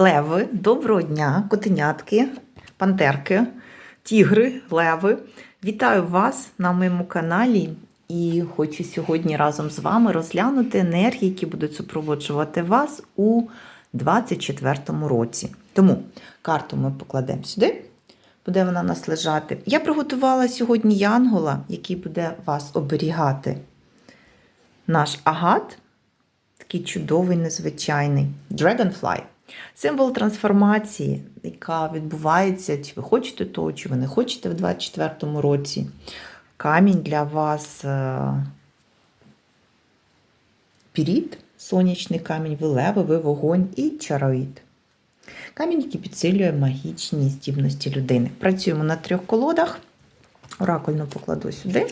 Леви, доброго дня, котенятки, пантерки, тігри, леви. Вітаю вас на моєму каналі і хочу сьогодні разом з вами розглянути енергії, які будуть супроводжувати вас у 2024 році. Тому карту ми покладемо сюди, буде вона нас лежати. Я приготувала сьогодні янгола, який буде вас оберігати. Наш агат, такий чудовий, незвичайний Dragonfly. Символ трансформації, яка відбувається, чи ви хочете того, чи ви не хочете в 2024 році. Камінь для вас е, піріт, сонячний камінь, ви леви, ви вогонь і чароїд. Камінь, який підсилює магічні здібності людини. Працюємо на трьох колодах. Оракульно покладу сюди.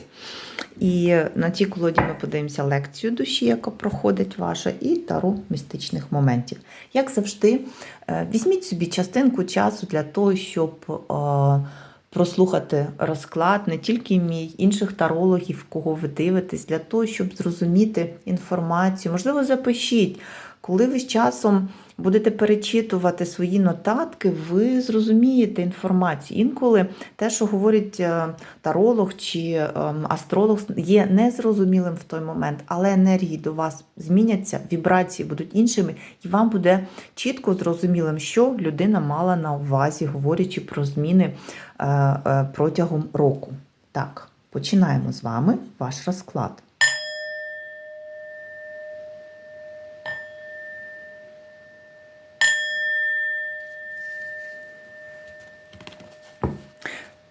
І на цій колоді ми подивимося лекцію душі, яка проходить ваша, і тару містичних моментів. Як завжди, е, візьміть собі частинку часу для того, щоб е, прослухати розклад, не тільки мій, інших тарологів, кого ви дивитесь, для того, щоб зрозуміти інформацію. Можливо, запишіть, коли ви з часом будете перечитувати свої нотатки, ви зрозумієте інформацію. Інколи те, що говорить е, таролог чи астролог, є незрозумілим в той момент, але енергії до вас зміняться, вібрації будуть іншими, і вам буде чітко зрозумілим, що людина мала на увазі, говорячи про зміни е, е, протягом року. Так, починаємо з вами ваш розклад.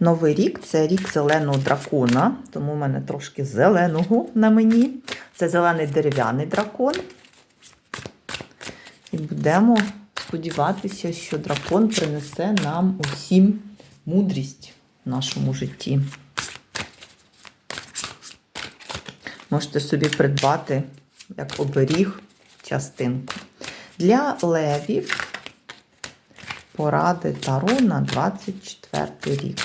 Новий рік це рік зеленого дракона, тому в мене трошки зеленого на мені. Це зелений дерев'яний дракон. І будемо сподіватися, що дракон принесе нам усім мудрість в нашому житті. Можете собі придбати як оберіг частинку. Для левів поради Таро на 24 рік.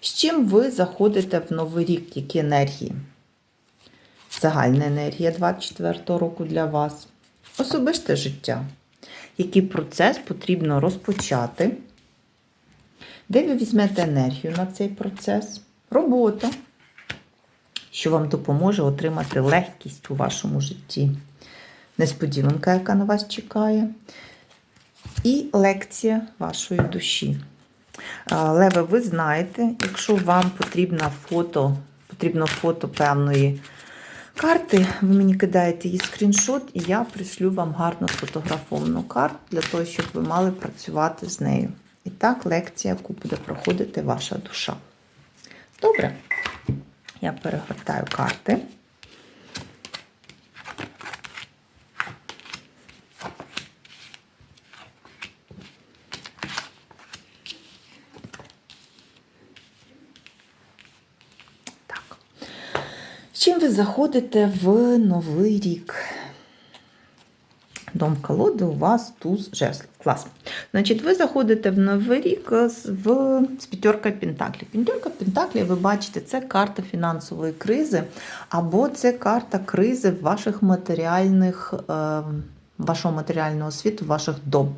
З чим ви заходите в новий рік, які енергії? Загальна енергія 24 року для вас. Особисте життя. Який процес потрібно розпочати? Де ви візьмете енергію на цей процес? Робота, що вам допоможе отримати легкість у вашому житті. Несподіванка, яка на вас чекає. І лекція вашої душі. Леве, ви знаєте, якщо вам потрібно фото, потрібно фото певної карти, ви мені кидаєте її скріншот, і я пришлю вам гарно сфотографовану карту для того, щоб ви мали працювати з нею. І так, лекція, яку буде проходити ваша душа. Добре, я перегортаю карти. З чим заходите в новий рік? Дом колоди у вас туз жезлів. Клас. Значить, ви заходите в новий рік з, в, з п'ятерка Пентаклів. П'ятерка Пентаклів, ви бачите, це карта фінансової кризи, або це карта кризи ваших матеріальних, е, вашого матеріального світу, ваших доб.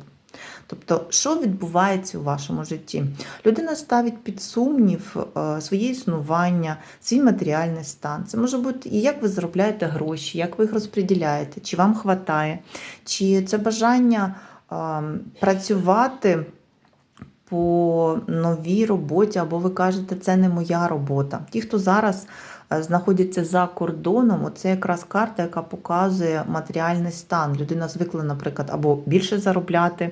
Тобто, що відбувається у вашому житті? Людина ставить під сумнів е, своє існування, свій матеріальний стан. Це може бути і як ви заробляєте гроші, як ви їх розподіляєте, чи вам вистачає, чи це бажання е, працювати по новій роботі, або ви кажете, це не моя робота. Ті, хто зараз знаходяться за кордоном, це якраз карта, яка показує матеріальний стан. Людина звикла, наприклад, або більше заробляти.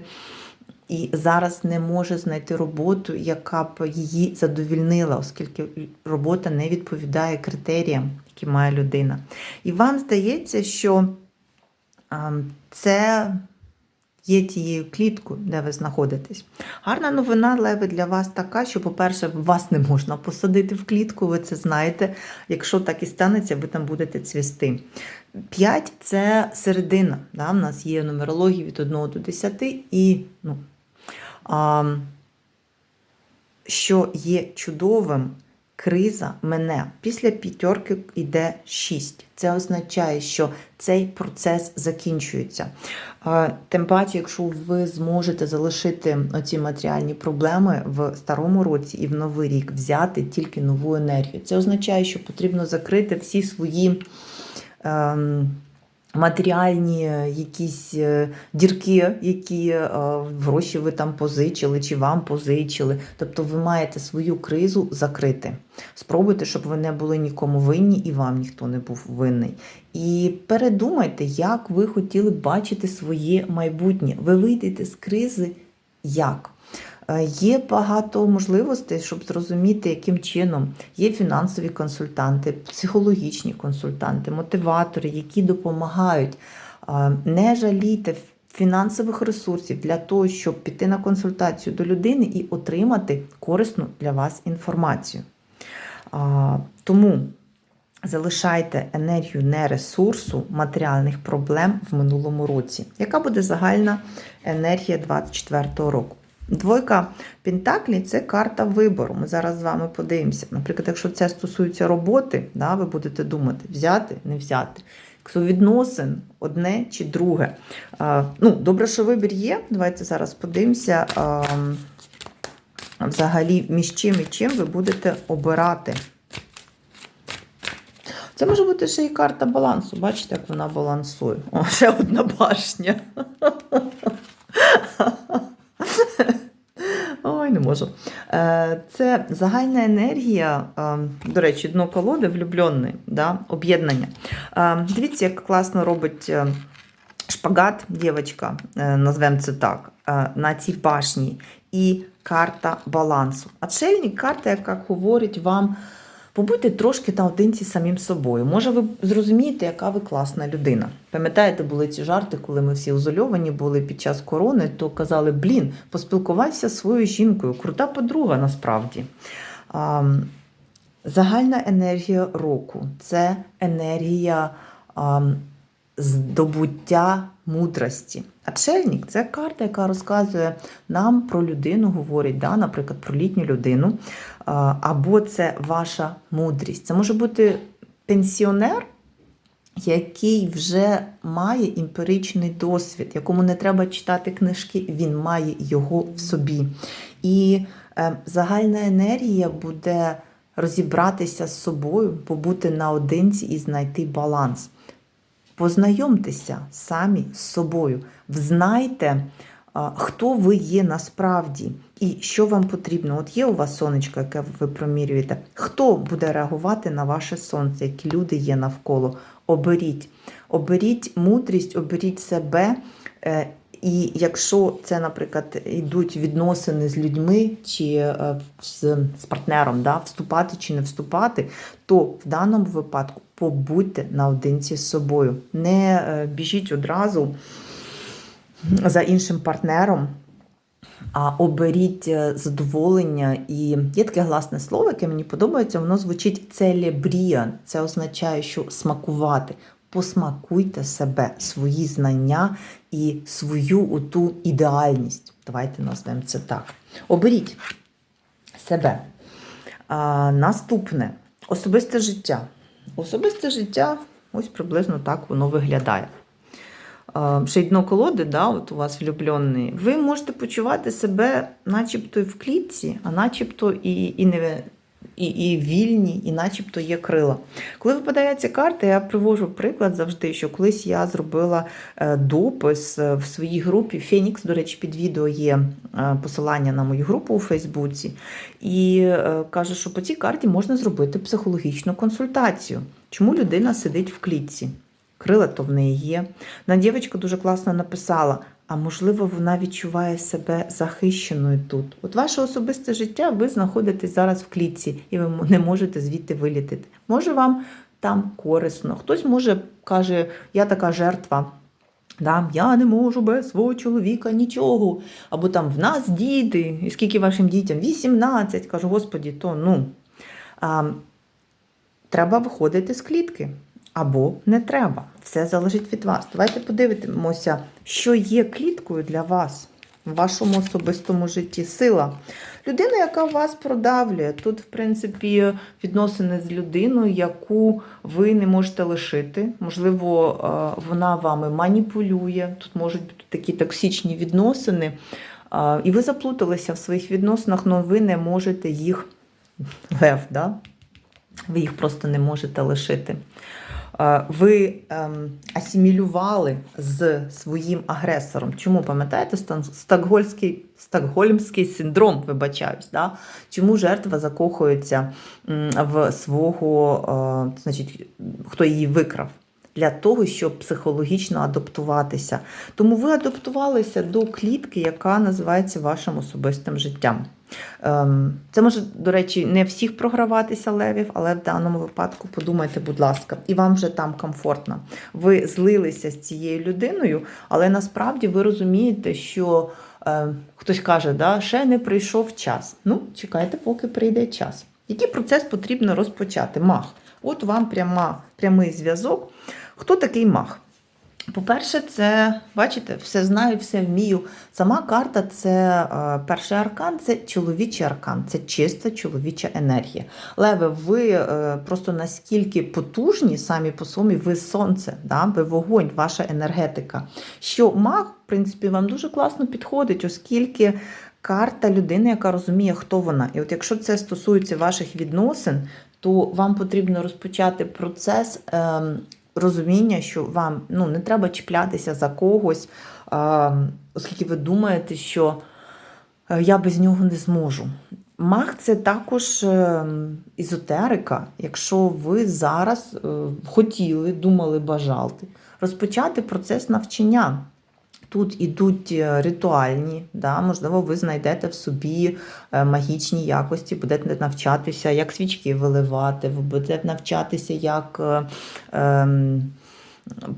І зараз не може знайти роботу, яка б її задовільнила, оскільки робота не відповідає критеріям, які має людина. І вам здається, що це є тією кліткою, де ви знаходитесь. Гарна новина, Леви, для вас така, що, по-перше, вас не можна посадити в клітку, ви це знаєте. Якщо так і станеться, ви там будете цвісти. 5 це середина. Да? У нас є нумерологія від 1 до 10 і ну, а, що є чудовим, криза мене. Після п'ятерки йде 6. Це означає, що цей процес закінчується. Тим паче, якщо ви зможете залишити оці матеріальні проблеми в старому році і в новий рік, взяти тільки нову енергію. Це означає, що потрібно закрити всі свої. Ем, Матеріальні е, якісь е, дірки, які е, гроші ви там позичили, чи вам позичили. Тобто ви маєте свою кризу закрити. Спробуйте, щоб ви не були нікому винні і вам ніхто не був винний. І передумайте, як ви хотіли бачити своє майбутнє. Ви вийдете з кризи як? Е, Є багато можливостей, щоб зрозуміти, яким чином є фінансові консультанти, психологічні консультанти, мотиватори, які допомагають. Е, Не жалійте фінансових ресурсів для того, щоб піти на консультацію до людини і отримати корисну для вас інформацію. Тому залишайте енергію не ресурсу матеріальних проблем в минулому році. Яка буде загальна енергія 2024 року? Двойка Пентаклі це карта вибору. Ми зараз з вами подивимося. Наприклад, якщо це стосується роботи, да, ви будете думати, взяти, не взяти. Якщо відносин одне чи друге. А, ну, Добре, що вибір є. Давайте зараз подивимося. А, взагалі, між чим і чим ви будете обирати. Це може бути ще й карта балансу. Бачите, як вона балансує. О, ще одна башня. Ой, не можу. Е, Це загальна енергія, е, до речі, дно колоди влюблений, да, об'єднання. Е, Дивіться, як класно робить шпагат, дівчинка, назвемо це так, на цій башні. І карта балансу. Отшельник карта, яка говорить вам. Побудьте трошки наодинці самим собою. Може, ви зрозумієте, яка ви класна людина. Пам'ятаєте, були ці жарти, коли ми всі ізольовані були під час корони, то казали: блін, поспілкувайся з своєю жінкою, крута подруга насправді. А, загальна енергія року це енергія а, здобуття мудрості. Отшельник – це карта, яка розказує нам про людину, говорить, да, наприклад, про літню людину. Або це ваша мудрість. Це може бути пенсіонер, який вже має емпіричний досвід, якому не треба читати книжки, він має його в собі. І е, загальна енергія буде розібратися з собою, побути наодинці і знайти баланс. Познайомтеся самі з собою, взнайте, хто ви є насправді і що вам потрібно. От є у вас сонечко, яке ви промірюєте. Хто буде реагувати на ваше сонце, які люди є навколо? Оберіть. Оберіть мудрість, оберіть себе. е, І якщо це, наприклад, йдуть відносини з людьми чи е, з, з партнером, да, вступати чи не вступати, то в даному випадку побудьте наодинці з собою. Не е, біжіть одразу за іншим партнером, а оберіть е, задоволення. І є таке гласне слово, яке мені подобається, воно звучить целебріан. Це означає, що смакувати. Посмакуйте себе, свої знання і свою оту ідеальність. Давайте назвемо це так. Оберіть себе. А, наступне особисте життя. Особисте життя, ось приблизно так воно виглядає. Ще й дно колоди, да, от у вас влюблений, ви можете почувати себе начебто і в клітці, а начебто і, і не. І, і вільні, і начебто є крила. Коли випадає ця карта, я привожу приклад завжди, що колись я зробила е, допис е, в своїй групі Фенікс. До речі, під відео є е, посилання на мою групу у Фейсбуці. І каже, що по цій карті можна зробити психологічну консультацію. Чому людина сидить в клітці? Крила то в неї є. На дівчинка дуже класно написала. А можливо, вона відчуває себе захищеною тут. От ваше особисте життя, ви знаходитесь зараз в клітці, і ви не можете звідти вилітити. Може, вам там корисно. Хтось може каже, я така жертва. Да, я не можу без свого чоловіка нічого. Або там в нас діти, і скільки вашим дітям? 18. Кажу, господі, то ну. А, треба виходити з клітки. Або не треба. Все залежить від вас. Давайте подивимося, що є кліткою для вас. в вашому особистому житті. Сила. Людина, яка вас продавлює. Тут, в принципі, відносини з людиною, яку ви не можете лишити. Можливо, е, вона вами маніпулює. Тут можуть бути такі токсичні відносини. Е, І ви заплуталися в своїх відносинах, але ви не можете їх лев, да? ви їх просто не можете лишити. Е, Ви ем, асимілювали з своїм агресором. Чому пам'ятаєте стокгольмський, стокгольмський синдром, вибачаюсь, да? чому жертва закохується в свого, е, значить, хто її викрав? Для того, щоб психологічно адаптуватися. Тому ви адаптувалися до клітки, яка називається вашим особистим життям. Ем, Це може, до речі, не всіх програватися левів, але в даному випадку подумайте, будь ласка, і вам вже там комфортно. Ви злилися з цією людиною, але насправді ви розумієте, що е, хтось каже, да, ще не прийшов час. Ну, чекайте, поки прийде час. Який процес потрібно розпочати? Мах. От вам пряма, прямий зв'язок. Хто такий мах? По-перше, це, бачите, все знаю, все вмію. Сама карта це е, перший аркан, це чоловічий аркан, це чиста чоловіча енергія. Леве, ви е, просто наскільки потужні самі по собі, ви сонце, да? ви вогонь, ваша енергетика. Що маг, в принципі, вам дуже класно підходить, оскільки карта людини, яка розуміє, хто вона. І от якщо це стосується ваших відносин, то вам потрібно розпочати процес. Розуміння, що вам ну, не треба чіплятися за когось, оскільки ви думаєте, що е, я без нього не зможу. Маг це також е, ізотерика. Якщо ви зараз е, хотіли, думали, бажали, розпочати процес навчання. Тут ідуть е, ритуальні, да, можливо, ви знайдете в собі е, магічні якості, будете навчатися, як свічки виливати, ви будете навчатися, як е, ем,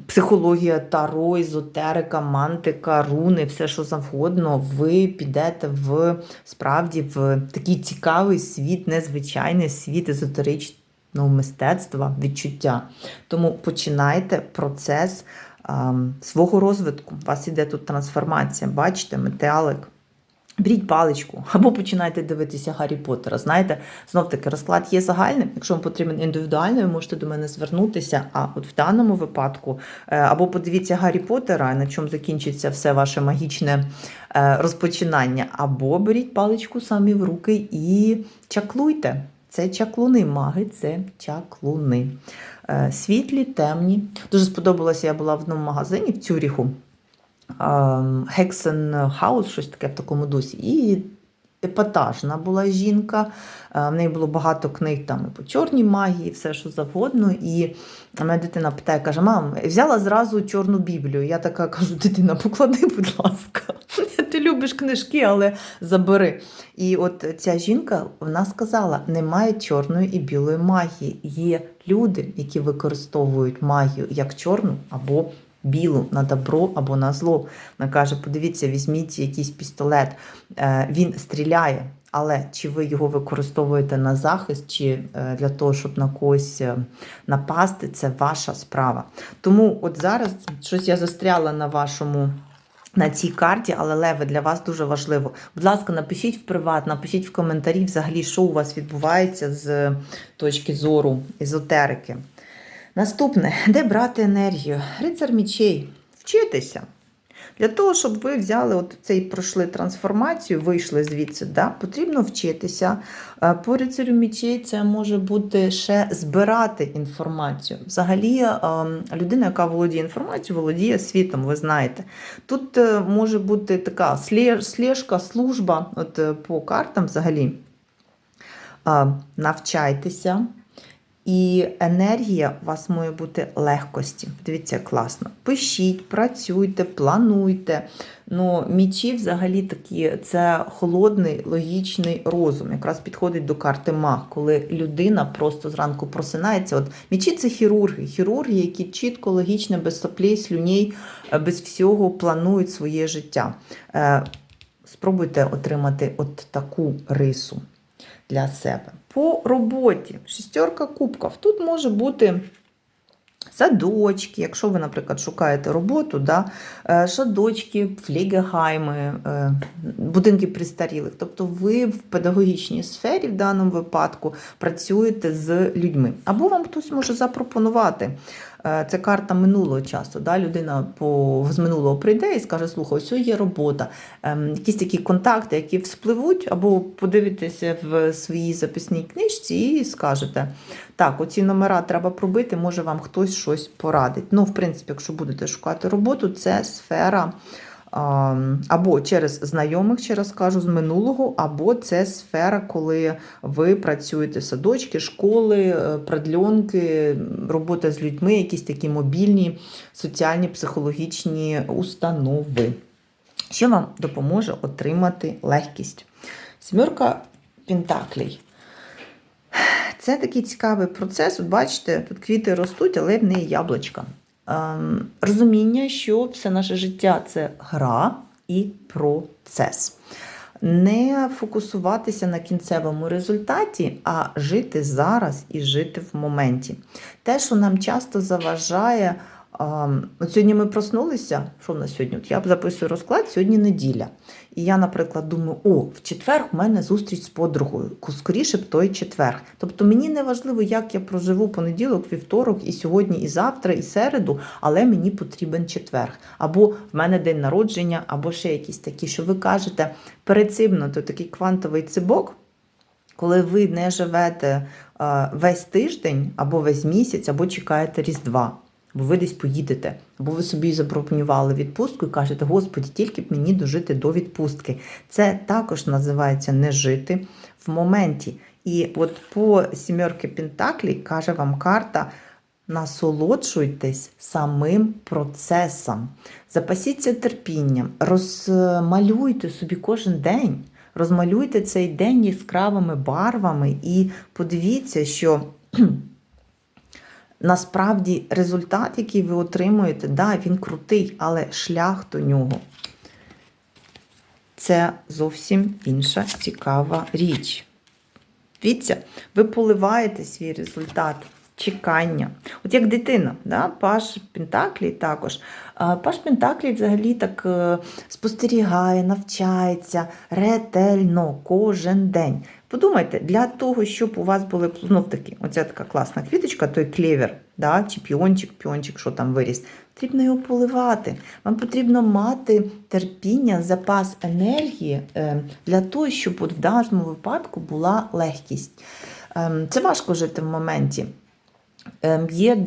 психологія таро, езотерика, мантика, руни, все що завгодно, ви підете в справді в такий цікавий світ, незвичайний світ езотеричного мистецтва, відчуття. Тому починайте процес свого розвитку. У вас іде тут трансформація. Бачите, метелик. Беріть паличку або починайте дивитися Гаррі Поттера. Знаєте, знов таки розклад є загальним. Якщо вам потрібен індивідуальний, ви можете до мене звернутися. А от в даному випадку е, або подивіться Гаррі Поттера, на чому закінчиться все ваше магічне е, розпочинання, або беріть паличку самі в руки і чаклуйте. Це чаклуни, маги це чаклуни. Е, Світлі, темні. Дуже сподобалося, я була в одному магазині в Цюріху. Хексен Хаус, щось таке в такому дусі. І епатажна була жінка. Е, В неї було багато книг там і по чорній магії, все що завгодно. І мене дитина питає, каже: мам, взяла зразу чорну Біблію. Я така кажу: дитина, поклади, будь ласка. Книжки, але забери. І от ця жінка вона сказала: немає чорної і білої магії. Є люди, які використовують магію як чорну або білу на добро або на зло. Вона каже: подивіться, візьміть якийсь пістолет, Е, він стріляє. Але чи ви його використовуєте на захист, чи е, для того, щоб на когось е, напасти, це ваша справа. Тому от зараз щось я застряла на вашому. На цій карті, але леве для вас дуже важливо. Будь ласка, напишіть в приват, напишіть в коментарі взагалі, що у вас відбувається з точки зору езотерики. Наступне, де брати енергію? Рицар мічей. Вчитися. Для того, щоб ви взяли от цей пройшли трансформацію, вийшли звідси, да, потрібно вчитися. Е, По рицарю мічей це може бути ще збирати інформацію. Взагалі, е, людина, яка володіє інформацією, володіє світом, ви знаєте. Тут е, може бути така слежка, служба от по картам взагалі. Навчайтеся. І енергія у вас має бути легкості. Дивіться, класно. Пишіть, працюйте, плануйте. Ну, мічі взагалі такі це холодний логічний розум. Якраз підходить до карти маг, коли людина просто зранку просинається. От мічі це хірурги. Хірурги, які чітко, логічно, без соплей, слюней, е, без всього планують своє життя. Е, Спробуйте отримати от таку рису для себе. По роботі шістерка кубків. Тут може бути Садочки, якщо ви, наприклад, шукаєте роботу, да, е, садочки, флігегайми, е, будинки пристарілих. Тобто ви в педагогічній сфері в даному випадку працюєте з людьми. Або вам хтось може запропонувати. Е, Це карта минулого часу. Да? Людина по, з минулого прийде і скаже: слухай, ось є робота. Ем, якісь такі контакти, які вспливуть, або подивитеся в своїй записній книжці і скажете: так, оці номера треба пробити, може вам хтось щось порадить. Ну, в принципі, якщо будете шукати роботу, це сфера. Або через знайомих, ще раз кажу, з минулого, або це сфера, коли ви працюєте садочки, школи, е, продльонки, робота з людьми, якісь такі мобільні соціальні психологічні установи. Що вам допоможе отримати легкість? Сімерка Пентаклей. Це такий цікавий процес. От бачите, тут квіти ростуть, але в неї яблучка. Ем, розуміння, що все наше життя це гра і процес. Не фокусуватися на кінцевому результаті, а жити зараз і жити в моменті. Те, що нам часто заважає. От сьогодні ми проснулися. Що в нас сьогодні? От я записую розклад, сьогодні неділя. І я, наприклад, думаю, о, в четвер в мене зустріч з подругою. Скоріше б той четвер. Тобто мені не важливо, як я проживу понеділок, вівторок, і сьогодні, і завтра, і середу, але мені потрібен четвер. Або в мене день народження, або ще якісь такі, що ви кажете, перед цим ну, такий квантовий цибок. Коли ви не живете весь тиждень, або весь місяць, або чекаєте Різдва, бо ви десь поїдете, або ви собі запропонували відпустку і кажете, Господі, тільки б мені дожити до відпустки. Це також називається не жити в моменті. І от по сімерки Пентаклі каже вам карта. Насолоджуйтесь самим процесом, запасіться терпінням, розмалюйте собі кожен день, розмалюйте цей день яскравими барвами і подивіться, що насправді результат, який ви отримуєте, да, він крутий, але шлях до нього це зовсім інша цікава річ. Дивіться, ви поливаєте свій результат. Чекання. От як дитина, да? Паш Пентаклі також. Паш Пентаклі взагалі так е, спостерігає, навчається ретельно кожен день. Подумайте, для того, щоб у вас були знов таки, оця така класна квіточка, той клевер, да? чи піончик, піончик, що там виріс, потрібно його поливати. Вам потрібно мати терпіння, запас енергії е, для того, щоб от в даному випадку була легкість. Ем, Це важко жити в моменті. Ем, Є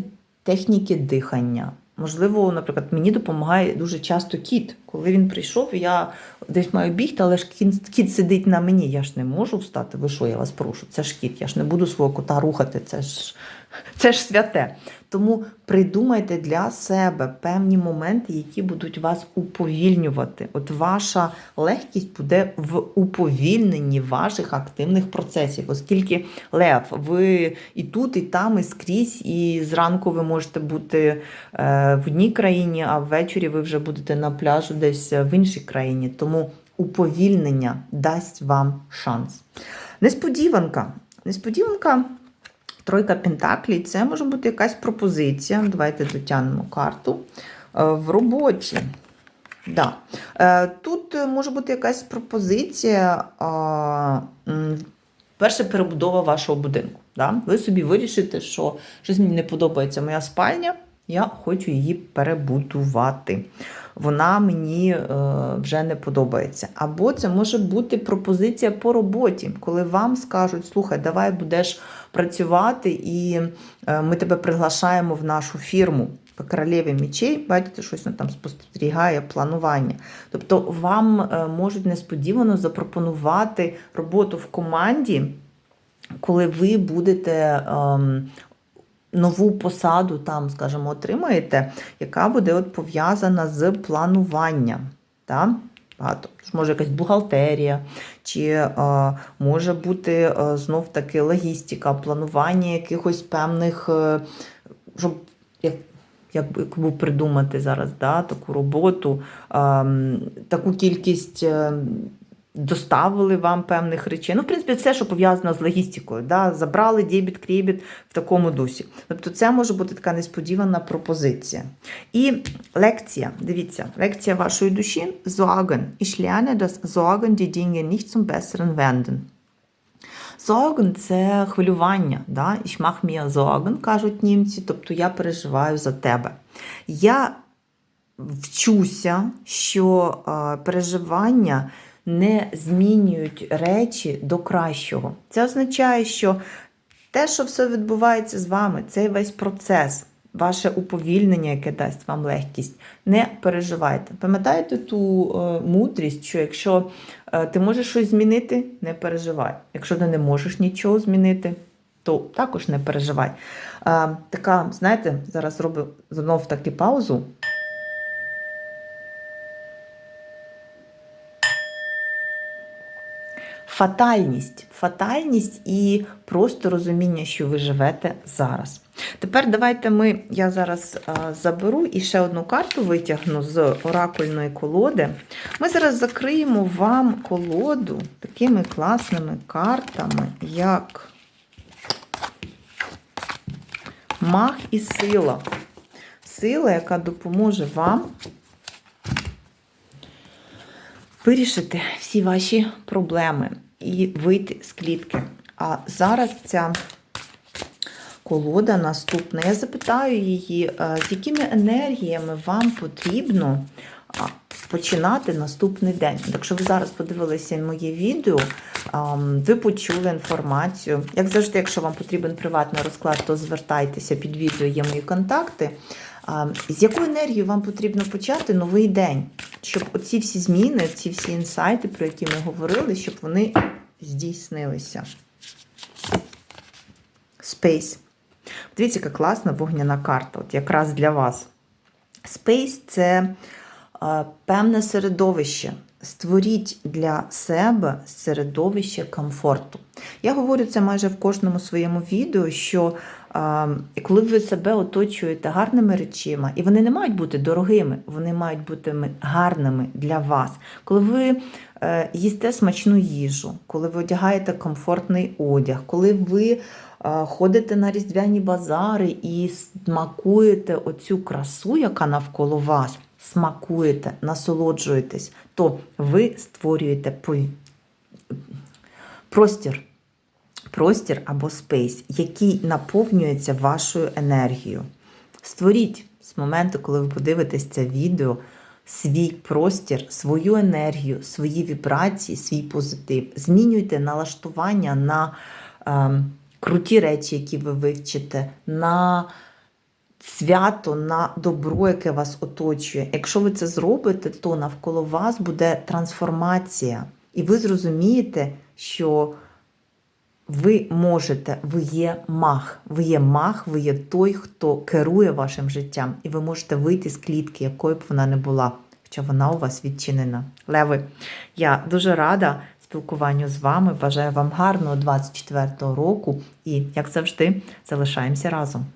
техніки дихання. Можливо, наприклад, мені допомагає дуже часто кіт. Коли він прийшов, я десь маю бігти, але ж кіт, кіт сидить на мені. Я ж не можу встати. Ви що, я вас прошу? Це ж кіт, я ж не буду свого кота рухати. Це ж, це ж святе. Тому придумайте для себе певні моменти, які будуть вас уповільнювати. От ваша легкість буде в уповільненні ваших активних процесів, оскільки лев, ви і тут, і там, і скрізь, і зранку ви можете бути е, в одній країні, а ввечері ви вже будете на пляжу десь в іншій країні. Тому уповільнення дасть вам шанс. Несподіванка. Несподіванка. Тройка Пентаклей це може бути якась пропозиція. Давайте дотягнемо карту. Е, В роботі. Да. Е, Тут може бути якась пропозиція. перша перебудова вашого будинку. Да? Ви собі вирішите, що щось мені не подобається моя спальня, я хочу її перебудувати. Вона мені е, вже не подобається. Або це може бути пропозиція по роботі, коли вам скажуть, слухай, давай будеш працювати, і е, ми тебе приглашаємо в нашу фірму. По королеві мічей, бачите, щось там спостерігає, планування. Тобто вам е, можуть несподівано запропонувати роботу в команді, коли ви будете ем, нову посаду там, скажімо, отримаєте, яка буде от пов'язана з плануванням. Так? Багато. Може, якась бухгалтерія, чи е, може бути е, знов таки логістика, планування якихось певних, е, щоб як, як би придумати зараз да, таку роботу, е, таку кількість. Е, доставили вам певних речей. Ну, в принципі, все, що пов'язано з логістикою. Да? Забрали дебіт, кребіт в такому дусі. Тобто, це може бути така несподівана пропозиція. І лекція, дивіться, лекція вашої душі Sorgen. Ich lerne, dass Sorgen die Dinge nicht zum Besseren wenden. Sorgen – це хвилювання. Да? Ich mach mir Sorgen, кажуть німці, тобто я переживаю за тебе. Я вчуся, що е, переживання не змінюють речі до кращого. Це означає, що те, що все відбувається з вами, цей весь процес, ваше уповільнення, яке дасть вам легкість, не переживайте. Пам'ятаєте ту е, мудрість, що якщо е, ти можеш щось змінити, не переживай. Якщо ти не можеш нічого змінити, то також не переживай. Е, така, знаєте, зараз зроблю знов таки паузу. Фатальність, фатальність і просто розуміння, що ви живете зараз. Тепер давайте ми, я зараз заберу і ще одну карту витягну з оракульної колоди. Ми зараз закриємо вам колоду такими класними картами, як Мах і сила. Сила, яка допоможе вам вирішити всі ваші проблеми і вийти з клітки. А зараз ця колода наступна. Я запитаю її, е, з якими енергіями вам потрібно починати наступний день. Якщо ви зараз подивилися моє відео, ви почули інформацію. Як завжди, якщо вам потрібен приватний розклад, то звертайтеся під відео, є мої контакти. З якою енергією вам потрібно почати новий день, щоб оці всі зміни, ці всі інсайти, про які ми говорили, щоб вони здійснилися. Space. Дивіться, яка класна вогняна карта, от якраз для вас. Space це е, певне середовище. Створіть для себе середовище комфорту. Я говорю це майже в кожному своєму відео, що е, коли ви себе оточуєте гарними речима, і вони не мають бути дорогими, вони мають бути гарними для вас. Коли ви е, їсте смачну їжу, коли ви одягаєте комфортний одяг, коли ви ходите на різдвяні базари і смакуєте оцю красу, яка навколо вас, смакуєте, насолоджуєтесь, то ви створюєте простір. Простір або спейс, який наповнюється вашою енергією. Створіть з моменту, коли ви подивитесь це відео, свій простір, свою енергію, свої вібрації, свій позитив. Змінюйте налаштування на е, круті речі, які ви вивчите, на свято, на добро, яке вас оточує. Якщо ви це зробите, то навколо вас буде трансформація. І ви зрозумієте, що ви можете, ви є маг, ви є маг, ви є той, хто керує вашим життям, і ви можете вийти з клітки, якою б вона не була, хоча вона у вас відчинена. Леви, я дуже рада спілкуванню з вами. Бажаю вам гарного 24-го року і, як завжди, залишаємося разом.